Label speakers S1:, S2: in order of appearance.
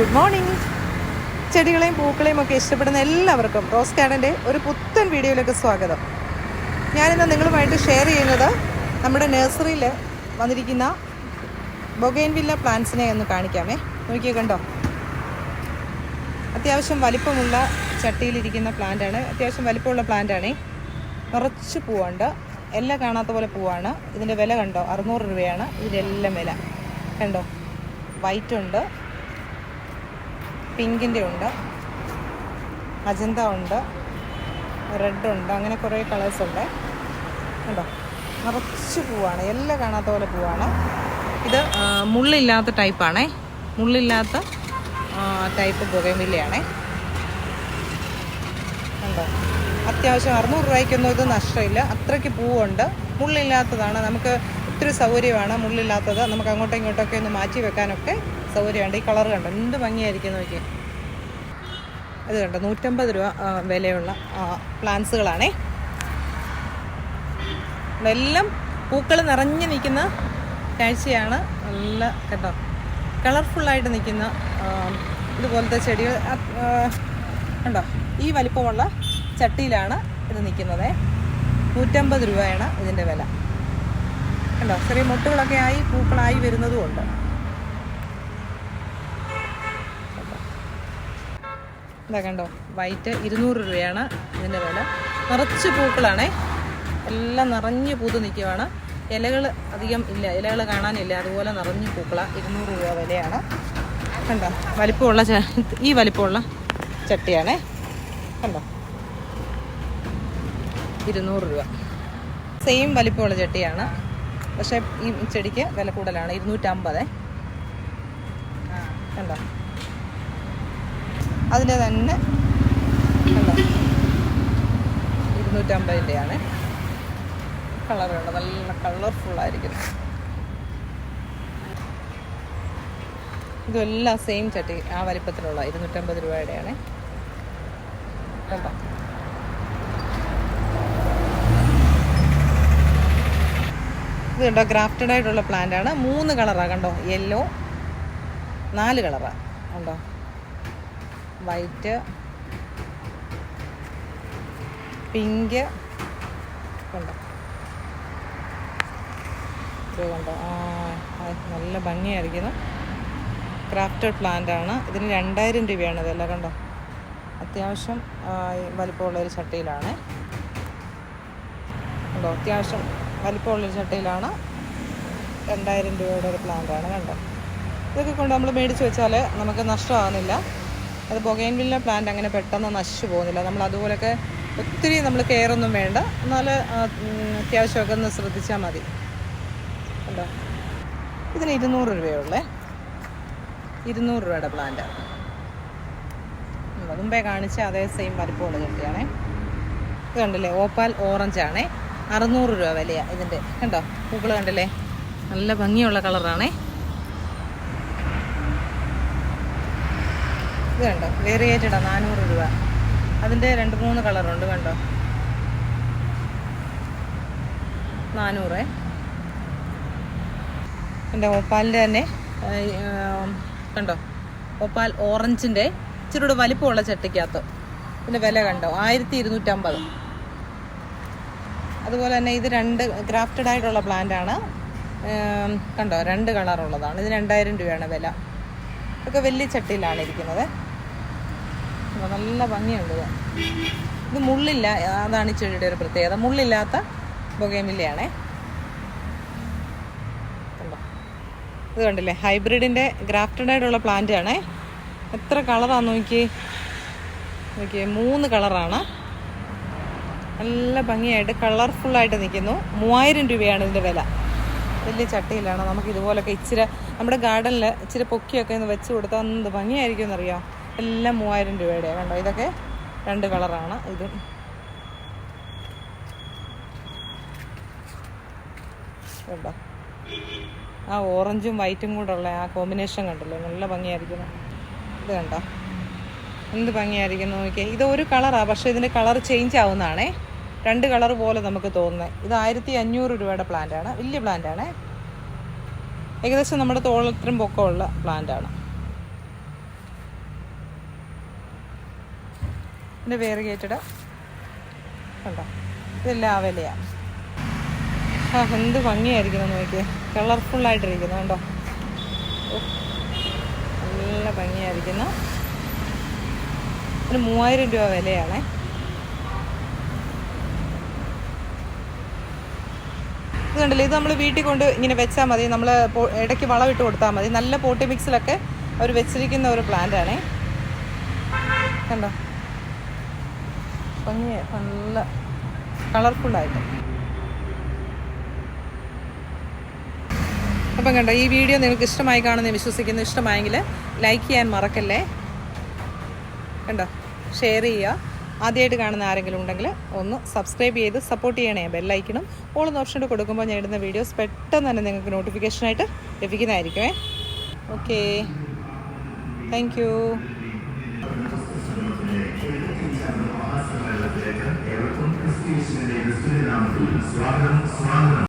S1: Good morning ചെടികളെയും പൂക്കളെയും ഒക്കെ ഇഷ്ടപ്പെടുന്ന എല്ലാവർക്കും റോസ് ഗാർഡന്റെ ഒരു പുത്തൻ വീഡിയോയിലേക്ക് സ്വാഗതം. ഞാനിന്ന് നിങ്ങളുമായിട്ട് ഷെയർ ചെയ്യുന്നത് നമ്മുടെ നഴ്സറിയിൽ വന്നിരിക്കുന്ന ബൊഗൈൻ വില്ല പ്ലാന്റ്സിനെ ഒന്ന് കാണിക്കാമേ. നോക്കിയേ കണ്ടോ? അത്യാവശ്യം വലിപ്പമുള്ള ചട്ടിയിലിരിക്കുന്ന പ്ലാന്റാണ് അത്യാവശ്യം വലിപ്പമുള്ള പ്ലാന്റാണേ നിറച്ച് പൂവുണ്ട്. എല്ലാം കാണാത്ത പോലെ പൂവാണ്. ഇതിന്റെ വില കണ്ടോ? അറുന്നൂറ് രൂപയാണ്. ഇതിന്റെ എല്ലാം വില. കണ്ടോ? വൈറ്റ് ഉണ്ട്. പിങ്കിന്റെ ഉണ്ട്. അജന്ത ഉണ്ട്. റെഡ് ഉണ്ട്. അങ്ങനെ കുറേ കളേഴ്സ് ഉണ്ട്. കണ്ടോ? നിറച്ച് പൂവാണ്. എല്ലാം കാണാത്ത പോലെ പൂവാണ്. ഇത് മുള്ളില്ലാത്ത ടൈപ്പാണേ മുള്ളില്ലാത്ത ടൈപ്പ് പുകമില്ലയാണേ കണ്ടോ? അത്യാവശ്യം അറുന്നൂറ് രൂപയ്ക്കൊന്നും ഇത് നഷ്ടമില്ല. അത്രയ്ക്ക് പൂവുണ്ട്. മുള്ളില്ലാത്തതാണ്. നമുക്ക് ഒത്തിരി സൗകര്യമാണ് മുള്ളില്ലാത്തത്. നമുക്ക് അങ്ങോട്ടും ഇങ്ങോട്ടൊക്കെ ഒന്ന് മാറ്റി വെക്കാനൊക്കെ സൗകര്യമുണ്ട്. ഈ കളർ കണ്ടോ? എന്ത് ഭംഗിയായിരിക്കും നോക്കി അത് കണ്ടോ? നൂറ്റമ്പത് രൂപ വിലയുള്ള പ്ലാന്റ്സുകളാണേ. എല്ലാം പൂക്കൾ നിറഞ്ഞു നിൽക്കുന്ന കാഴ്ചയാണ്. നല്ല കേട്ടോ കളർഫുള്ളായിട്ട് നിൽക്കുന്ന ഇതുപോലത്തെ ചെടികൾ കണ്ടോ? ഈ വലിപ്പമുള്ള ചട്ടിയിലാണ് ഇത് നിൽക്കുന്നത്. നൂറ്റമ്പത് രൂപയാണ് ഇതിന്റെ വില. കണ്ടോ? ചെറിയ മുട്ടുകളൊക്കെ ആയി പൂക്കളായി വരുന്നതുമുണ്ട്. ഇതാ കണ്ടോ വൈറ്റ് ഇരുന്നൂറ് രൂപയാണ് ഇതിന്റെ വില. നിറച്ച് പൂക്കളാണേ. എല്ലാം നിറഞ്ഞ് പൂത്ത് നിൽക്കുവാണ്. ഇലകൾ അധികം ഇല്ല ഇലകൾ കാണാനില്ല. അതുപോലെ നിറഞ്ഞ് പൂക്കളാണ് ഇരുന്നൂറ് രൂപ വിലയാണ്. കണ്ടോ വലിപ്പമുള്ള ഈ വലിപ്പമുള്ള ചട്ടിയാണേ. കണ്ടോ ഇരുന്നൂറ് രൂപ. സെയിം വലിപ്പമുള്ള ചട്ടിയാണ്. പക്ഷേ ഈ ചെടിക്ക് വില കൂടുതലാണ് ഇരുന്നൂറ്റമ്പത്. കണ്ടോ. അതിന്റെ തന്നെ ഇരുന്നൂറ്റമ്പതിന്റെയാണ് കളറുണ്ട് നല്ല കളർഫുള്ളായിരിക്കും ഇതെല്ലാം സെയിം ചട്ടി ആ വലിപ്പത്തിലുള്ള ഇരുന്നൂറ്റമ്പത് രൂപയുടെയാണ്. ഇത് കണ്ടോ? ഗ്രാഫ്റ്റഡ് ആയിട്ടുള്ള പ്ലാന്റ് ആണ്. മൂന്ന് കളറാണ് കണ്ടോ? യെല്ലോ നാല് കളറാണ് കണ്ടോ വൈറ്റ് പിങ്ക് നല്ല ഭംഗിയായിരിക്കുന്നു. ക്രാഫ്റ്റഡ് പ്ലാന്റ് ആണ്. ഇതിന് രണ്ടായിരം രൂപയാണ് ഇതെല്ലാം കണ്ടോ? അത്യാവശ്യം വലിപ്പമുള്ള ഒരു ചട്ടയിലാണ്. കണ്ടോ? അത്യാവശ്യം വലിപ്പമുള്ളൊരു ചട്ടയിലാണ്. രണ്ടായിരം രൂപയുടെ ഒരു പ്ലാന്റ് ആണ് കണ്ടോ? ഇതൊക്കെ കൊണ്ട് നമ്മൾ മേടിച്ച് വെച്ചാൽ നമുക്ക് നഷ്ടമാകുന്നില്ല അത് ബൊഗൈൻവില്ല പ്ലാന്റ് അങ്ങനെ പെട്ടെന്ന് നശിച്ചു പോകുന്നില്ല. നമ്മൾ അതുപോലെയൊക്കെ ഒത്തിരി നമ്മൾ കെയർ ഒന്നും വേണ്ട. എന്നാൽ അത്യാവശ്യമൊക്കെ ഒന്ന് ശ്രദ്ധിച്ചാൽ മതി. കണ്ടോ? ഇതിന് ഇരുന്നൂറ് രൂപയുള്ളേ? ഇരുന്നൂറ് രൂപയുടെ പ്ലാന്റ് മുമ്പേ കാണിച്ച അതേ സെയിം വലിപ്പമുള്ള ചെട്ടിയാണേ. ഇത് കണ്ടില്ലേ? ഓപ്പാൽ ഓറഞ്ച് ആണേ. അറുന്നൂറ് രൂപ വിലയാണ് ഇതിന്റെ. കണ്ടോ? പൂക്കൾ കണ്ടില്ലേ? നല്ല ഭംഗിയുള്ള കളറാണേ കണ്ടോ? വേറിയേറ്റഡാണ് നാനൂറ് രൂപ. അതിന്റെ രണ്ട് മൂന്ന് കളറുണ്ട് കണ്ടോ? നാനൂറ്. എന്റെ ഓപ്പാലിന്റെ തന്നെ കണ്ടോ? ഓപ്പാൽ ഓറഞ്ചിന്റെ ഇച്ചിരി കൂടെ വലിപ്പമുള്ള ചട്ടിക്കകത്ത്. ഇതിന്റെ വില കണ്ടോ? ആയിരത്തി ഇരുന്നൂറ്റമ്പത് അതുപോലെ തന്നെ ഇത് രണ്ട് ഗ്രാഫ്റ്റഡ് ആയിട്ടുള്ള പ്ലാന്റ് ആണ്. കണ്ടോ? രണ്ട് കളറുള്ളതാണ് ഇത് രണ്ടായിരം രൂപയാണ് വില. ഒക്കെ വലിയ ചട്ടിയിലാണ് ഇരിക്കുന്നത്. നല്ല ഭംഗിയുള്ളത് ഇത്. മുള്ളില്ല അതാണ് ഈ ചെടിയുടെ ഒരു പ്രത്യേകത. മുള്ളില്ലാത്ത ബൊഗേമില്ലയാണേ. കണ്ടോ? ഇത് കണ്ടില്ലേ? ഹൈബ്രിഡിന്റെ ഗ്രാഫ്റ്റഡ് ആയിട്ടുള്ള പ്ലാന്റ് ആണേ എത്ര കളറാണ് നോക്കി നോക്കിയേ മൂന്ന് കളറാണ്. നല്ല ഭംഗിയായിട്ട് കളർഫുള്ളായിട്ട് നിൽക്കുന്നു. മൂവായിരം രൂപയാണ് ഇതിന്റെ വില. വലിയ ചട്ടിയിലാണ്. നമുക്ക് ഇതുപോലൊക്കെ ഇച്ചിരി നമ്മുടെ ഗാർഡനിൽ ഇച്ചിരി പൊക്കിയൊക്കെ ഒന്ന് വെച്ച് കൊടുത്താൽ എന്ത് ഭംഗിയായിരിക്കും എന്നറിയാം എല്ലാം മൂവായിരം രൂപയുടെ കണ്ടോ? ഇതൊക്കെ രണ്ട് കളറാണ്. ഇത് കണ്ടോ? ആ ഓറഞ്ചും വൈറ്റും കൂടെ ഉള്ള ആ കോമ്പിനേഷൻ കണ്ടല്ലോ. നല്ല ഭംഗിയായിരിക്കുന്നു. ഇത് കണ്ടോ? എന്ത് ഭംഗിയായിരിക്കുന്നു നോക്കിയേ. ഇത് ഒരു കളറാണ് പക്ഷേ ഇതിന്റെ കളർ ചേഞ്ച് ആവുന്നതാണേ. രണ്ട് കളർ പോലെ നമുക്ക് തോന്നുന്നത് ഇത് ആയിരത്തി അഞ്ഞൂറ് രൂപയുടെ പ്ലാന്റ് ആണ്. വലിയ പ്ലാന്റ് ആണ്. ഏകദേശം നമ്മുടെ തോളത്രയും പൊക്കമുള്ള പ്ലാന്റ് ഇതിന്റെ വേറെ ഗേറ്റഡ് കണ്ടോ? ഇതെല്ലാം ആ വിലയാണ് ആ എന്ത് ഭംഗിയായിരിക്കുന്നു നോക്കിയേ. കളർഫുള്ളായിട്ടിരിക്കുന്നു കണ്ടോ? നല്ല ഭംഗിയായിരിക്കുന്നു. ഒരു മൂവായിരം രൂപ വിലയാണേ. ഇത് കണ്ടില്ലേ ഇത് നമ്മൾ വീട്ടിൽ കൊണ്ട് ഇങ്ങനെ വെച്ചാൽ മതി. നമ്മൾ ഇടയ്ക്ക് വളമിട്ട് കൊടുത്താൽ മതി. നല്ല പോട്ടി മിക്സിലൊക്കെ അവർ വെച്ചിരിക്കുന്ന ഒരു പ്ലാന്റ് ആണേ. കണ്ടോ? ഭംഗി നല്ല കളർഫുള്ളായിട്ട് അപ്പം കണ്ടോ ഈ വീഡിയോ നിങ്ങൾക്ക് ഇഷ്ടമായി കാണുന്ന വിശ്വസിക്കുന്നു. ഇഷ്ടമായെങ്കിൽ ലൈക്ക് ചെയ്യാൻ മറക്കല്ലേ? കണ്ടോ ഷെയർ ചെയ്യുക. ആദ്യമായിട്ട് കാണുന്ന ആരെങ്കിലും ഉണ്ടെങ്കിൽ ഒന്ന് സബ്സ്ക്രൈബ് ചെയ്ത് സപ്പോർട്ട് ചെയ്യണേ ബെല്ലൈക്കണം ഓൾ ഓപ്ഷൻ കൊടുക്കുമ്പോൾ ഞാൻ ഇടുന്ന വീഡിയോസ് പെട്ടെന്ന് തന്നെ നിങ്ങൾക്ക് നോട്ടിഫിക്കേഷനായിട്ട് ലഭിക്കുന്നതായിരിക്കുമേ. ഓക്കേ താങ്ക് യു
S2: ഏവർക്കും ക്രിസ്ത്യൻ സ്വാഗതം സ്വാഗതം.